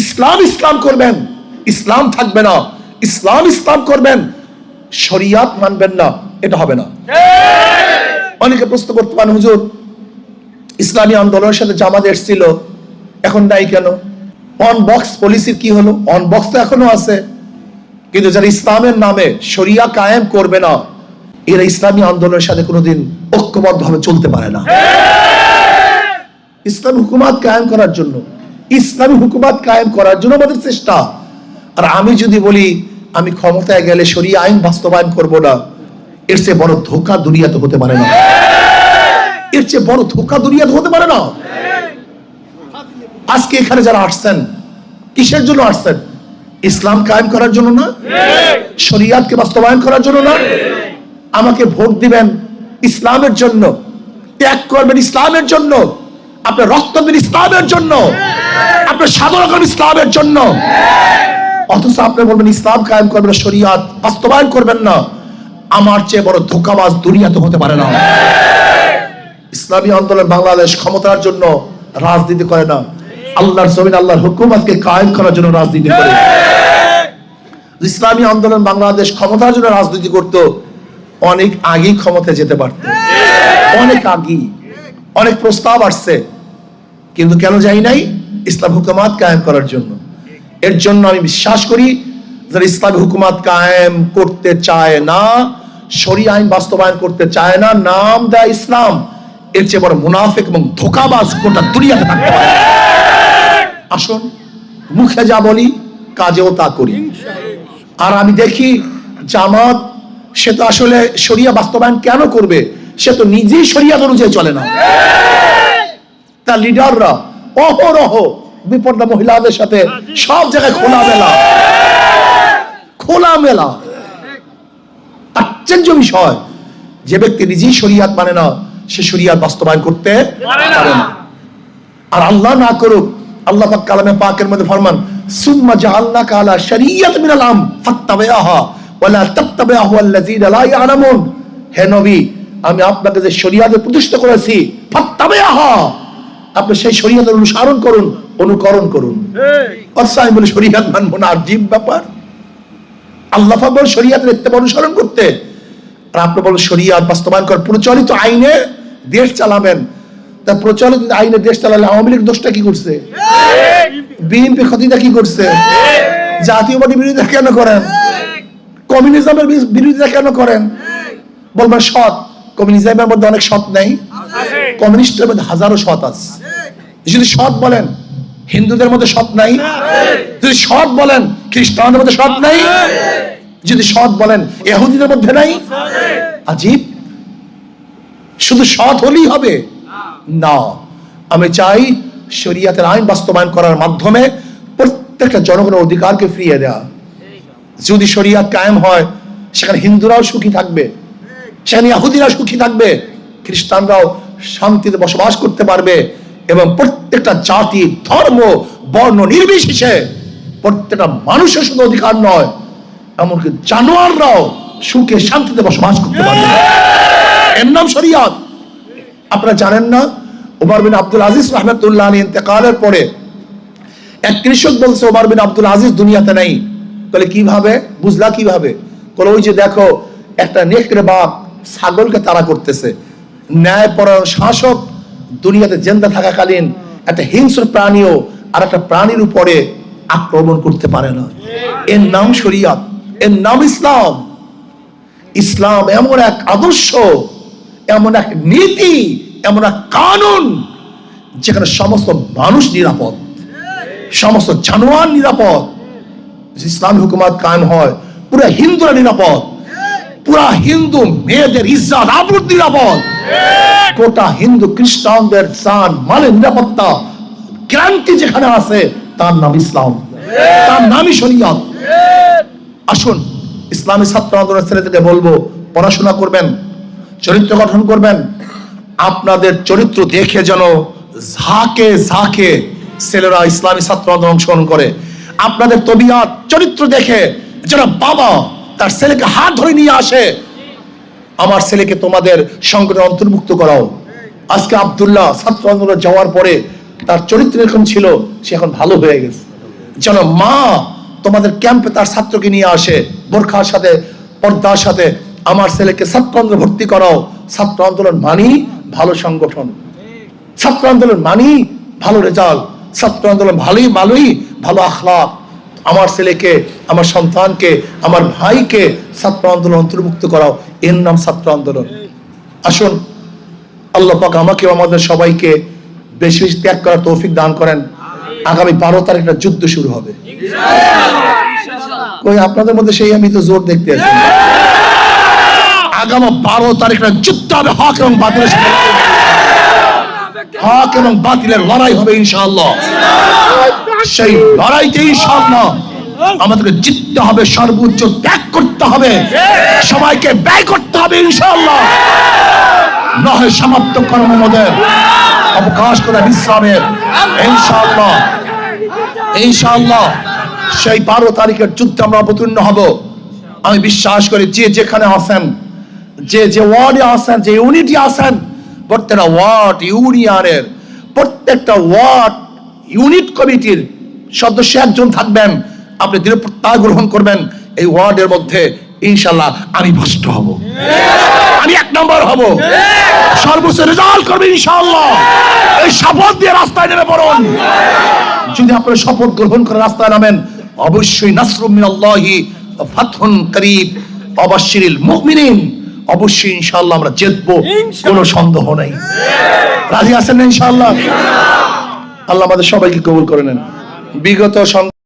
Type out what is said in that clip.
ইসলাম ইসলাম করবেন, ইসলাম থাকবে না, ইসলাম ইসলাম করবেন, শরিয়াত মানবেন না, এটা হবে না। অনেকে প্রশ্ন করতে পারেন, হুজুর, ইসলামী আন্দোলনের সাথে জামাত এসেছিল, এখন নাই কেন? অন বক্স পলিসির কি হলো? অন বক্স তো এখনও আছে। কিন্তু যারা ইসলামের নামে শরিয়া কায়েম করবে না, এরা ইসলামী আন্দোলনের সাথে কোনোদিন ঐক্যবদ্ধভাবে চলতে পারে না। ইসলাম হুকুমাত কায়েম করার জন্য ইসলামী হুকুমাত কায়েম করার জন্য আমাদের চেষ্টা। আর আমি যদি বলি, আমি ক্ষমতায় গেলে শরিয়া আইন বাস্তবায়ন করব না, এর চেয়ে বড় ধোকা দুনিয়াতে হতে পারে না। এর চেয়ে বড় ধোকা দুনিয়াতে হতে পারে না। আজকে এখানে যারা আসছেন, কিসের জন্য আসছেন? ইসলাম কায়েম করার জন্য না? শরিয়াতকে বাস্তবায়ন করার জন্য না? আমাকে ভোট দিবেন ইসলামের জন্য, ত্যাগ করবেন ইসলামের জন্য, আপনার রক্ত দিবেন ইসলামের জন্য। আপনার সাধনা করবেন ইসলামের জন্য। অথচ আপনি বলবেন, ইসলাম কায়েম করবেন শরিয়াত বাস্তবায়ন করবেন না। আমার চেয়ে বড় ধোকাবাজ হতে পারে না। ইসলামী আন্দোলন বাংলাদেশ ক্ষমতার জন্য রাজনীতি করে না। আল্লাহর জমিন, আল্লাহর হুকুমতকে কায়েম করার জন্য রাজনীতি করে। ইসলামী আন্দোলন বাংলাদেশ ক্ষমতার জন্য রাজনীতি করত। অনেক আগেই ক্ষমতায় যেতে পারত। অনেক আগেই। অনেক প্রস্তাব আসছে। কিন্তু কেন যাই নাই? ইসলাম হুকুমাত কায়েম করার জন্য। এর জন্য আমি বিশ্বাস করি, যারা ইসলামী হুকুমাত কায়েম করতে চায় না শরী আইন বাস্তবায়ন করতে চায় না, নাম দেয় ইসলাম, এর চেয়ে বড় মুনাফিক এবং ধোকাবাজ গোটা দুনিয়াতে থাকতে পারে। আসুন, মুখে যা বলি, কাজেও তা করি। আর আমি দেখি, জামাত, সে তো আসলে শরিয়া বাস্তবায়ন কেন করবে? সে তো নিজেই শরিয়াত অনুযায়ী চলে না। তার লিডাররা অহরহ বিপর্দা মহিলাদের সাথে সব জায়গায় খোলা মেলা খোলা মেলা আশ্চর্য বিষয়। যে ব্যক্তি নিজেই শরিয়াত মানে না সে শরিয়াত বাস্তবায়ন করতে পারে না। আর আল্লাহ না করুক আল্লাহ পাক কালামে পাকের মধ্যে ফরমান সুম্মা জাআলনাকা আলা শরিয়াত মিনাল আম ফাত্তাবিআহা ওয়ালা তাত্তাবিআহু আল্লাযীনা লা ইয়ালামুন। হে নবী আমি আপনাকে যে শরিয়াতে প্রতিষ্ঠা করেছি ফাত্তাবিআহা। আপনি সেই শরিয়াতের অনুসরণ করুন অনুকরণ করুন। অথচ আমি বলি শরিয়াত মানবো না আজীব ব্যাপার। আল্লাহ বলেন শরিয়াতের ইত্তেবা অনুসরণ করতে। আর আপনি বলেন শরিয়াত বাস্তবায়ন কর প্রচলিত আইনে দেশ চালাবেন। তা প্রচলিত আইনে দেশ চালালে আওয়ামী লীগ দোষটা কি করছে? বিএনপি ক্ষতিটা কি করছে? জাতীয়বাদী বিরোধিতা কেন করেন? কমিউনিজমের বিরোধিতা কেন করেন? বলবেন সৎ। কমিউনিজমের মধ্যে অনেক সৎ নেই। কমিউনিস্টের মধ্যে হাজারো সৎ আছে। যদি সৎ বলেন হিন্দুদের মধ্যে সৎ নাই। যদি সৎ বলেন খ্রিস্টানদের মধ্যে সৎ নাই। যদি সৎ বলেন এহুদিদের মধ্যে নাই। আজীব। শুধু সৎ হলেই হবে? না। আমি চাই শরিয়াতের আইন বাস্তবায়ন করার মাধ্যমে প্রত্যেকটা জনগণের অধিকারকে ফিরিয়ে দেওয়া যদি শরিয়াত কায়েম হয় সেখানে হিন্দুরাও সুখী থাকবে। সেখানে ইহুদিরা সুখী থাকবে? খ্রিস্টানরাও শান্তিতে বসবাস করতে পারবে এবং প্রত্যেকটা জাতি, ধর্ম, বর্ণ নির্বিশেষে প্রত্যেকটা মানুষের শুধু অধিকার নয়, এমনকি জানোয়াররাও সুখে শান্তিতে বসবাস করতে পারবে। এর নাম শরিয়াত। আপনারা জানেন না, ওমর বিন আব্দুল আজিজ রহমতুল্লাহ আলী ইন্তেকালের পরে এক কৃষক বলছে, ওমর বিন আব্দুল আজিজ দুনিয়াতে নেই। তাহলে কীভাবে? বুঝলা কীভাবে? বলে, ওই যে দেখো, একটা নেকড়ে বাপ ছাগলকে তারা করতেছে। ন্যায় পরায়ণ শাসক দুনিয়াতে জেন্দা থাকাকালীন একটা হিংস্র প্রাণীও আর একটা প্রাণীর উপরে আক্রমণ করতে পারে না। এর নাম শরিয়াত, এর নাম ইসলাম। ইসলাম এমন এক আদর্শ, এমন এক নীতি, এমন এক কানুন যেখানে সমস্ত মানুষ নিরাপদ, সমস্ত জানোয়ার নিরাপদ। ইসলামী হুকুমাত কায়েম হয়, পুরো হিন্দুরা নিরাপদ। পুরা হিন্দু মেয়েদের ইজ্জাত আবরুদ নিরাপদ। গোটা হিন্দু খ্রিস্টানদের সান মানে নিরাপত্তা ক্রান্তি যেখানে আছে তার নাম ইসলাম। তার নামই শরিয়ত। আসুন ইসলামী ছাত্র আন্দোলনের ছেলেদেরকে বলব পড়াশোনা করবেন চরিত্র গঠন করবেন আপনাদের চরিত্র দেখে যেন ঝাঁকে ঝাঁকে ছেলেরা ইসলামী ছাত্র আন্দোলন অংশগ্রহণ করে। আপনাদের তবিয়াত চরিত্র দেখে যেন বাবা তার ছেলেকে হাত ধরে নিয়ে আসে। আমার ছেলেকে তোমাদের সংগঠনে অন্তর্ভুক্ত করাও। আজকে আব্দুল্লাহ ছাত্র আন্দোলন যাওয়ার পরে তার চরিত্র এরকম ছিল, সে এখন ভালো হয়ে গেছে। যেন মা তোমাদের ক্যাম্পে তার ছাত্রকে নিয়ে আসে, বোরখার সাথে, পর্দার সাথে। আমার ছেলেকে ছাত্র আন্দোলন ভর্তি করাও। ছাত্র আন্দোলন মানি ভালো সংগঠন। ছাত্র আন্দোলন মানি ভালো রেজাল্ট। ছাত্র আন্দোলন ভালোই ভালোই ভালো আখলাক আমার ছেলেকে আমার সন্তানকে আমার ভাইকে ছাত্র আন্দোলন অন্তর্ভুক্ত করাও। এর নাম ছাত্র আন্দোলন। আসুন আল্লাহ পাক আমাকে আমাদের সবাইকে বেশি বেশি ত্যাগ করার তৌফিক দান করেন। আগামী বারো তারিখটা যুদ্ধ শুরু হবে। ওই আপনাদের মধ্যে সেই আমি তো জোর দেখতে আছি। আগামী বারো তারিখটা যুদ্ধ হবে হক এবং বাতিলের হক এবং বাতিলের লড়াই হবে ইনশাআল্লাহ। সেই লড়াইতে ইনশাআল্লাহ আমাদেরকে জিততে হবে, সর্বোচ্চ ত্যাগ করতে হবে। সবাইকে ব্যয় করতে হবে, ইনশাআল্লাহ। নহে সমাপ্ত কর্ম আমাদের। অবকাশ করে বিশ্রামের। ইনশাআল্লাহ। ইনশাআল্লাহ। সেই বারো তারিখের যুদ্ধে আমরা অবতীর্ণ হব। আমি বিশ্বাস করি, যে যেখানে আছেন, যে যে ওয়ার্ডে আছেন, যে ইউনিটি আছেন, প্রত্যেকটা ওয়ার্ড, ইউনিয়নের প্রত্যেকটা ওয়ার্ড ইউনিট কমিটির সদস্য একজন থাকবেন। আপনি দৃঢ় প্রত্যয় গ্রহণ করবেন। এই ওয়ার্ডের মধ্যে ইনশাল্লাহ আমি ভ্রষ্ট হব। আমি এক নম্বর হব। সর্বোচ্চ রেজাল্ট করবে ইনশাআল্লাহ। এই শপথ দিয়ে রাস্তায় নেমে পড়ুন। যদি আপনারা শপথ গ্রহণ করে রাস্তায় নামেন, অবশ্যই নাসরুম মিনাল্লাহি ওয়া ফাতহুন করিব অবশ্যিরিল মুমিনিন, অবশ্যই ইনশাআল্লাহ আমরা জিতবো। কোনো সন্দেহ নাই। রাজি আছেন ইনশাআল্লাহ? আল্লাহ আমাদের সবাইকে কবুল করে নেন। বিগত